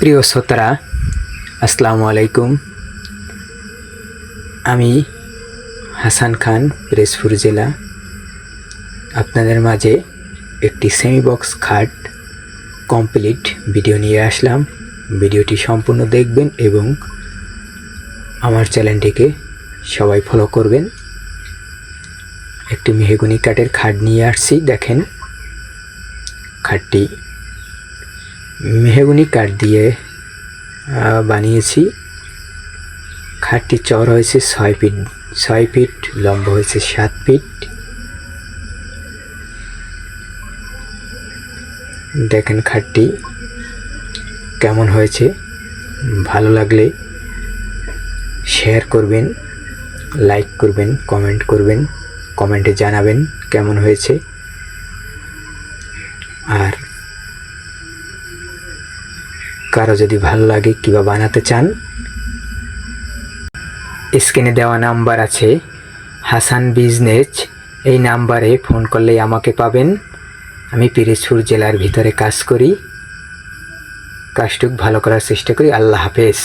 প্রিয় শ্রোতারা, আসসালামু আলাইকুম। আমি হাসান খান, পিরোজপুর জেলা। আপনাদের মাঝে একটি সেমি বক্স খাট কমপ্লিট ভিডিও নিয়ে আসলাম। ভিডিওটি সম্পূর্ণ দেখবেন এবং আমার চ্যানেলটিকে সবাই ফলো করবেন। একটি মেহগুনি কাঠের খাট নিয়ে আসছি, দেখেন। খাটটি মেহগুনি কাঠ দিয়ে বানিয়েছি। খাটটি চওড়া হয়েছে ছয় ফিট ছয় ফিট, লম্ব হয়েছে সাত ফিট। দেখেন খাটটি কেমন হয়েছে। ভালো লাগলে শেয়ার করবেন, লাইক করবেন, কমেন্ট করবেন, কমেন্টে জানাবেন কেমন হয়েছে। আর কারও যদি ভালো লাগে কিবা বানাতে চান, স্ক্রিনে দেওয়া নাম্বার আছে, হাসান বিজনেস, এই নাম্বারে ফোন করলেই আমাকে পাবেন। আমি পিরিজপুর জেলার ভিতরে কাজ করি। কাজটুক ভালো করার চেষ্টা করি। আল্লাহ হাফেজ।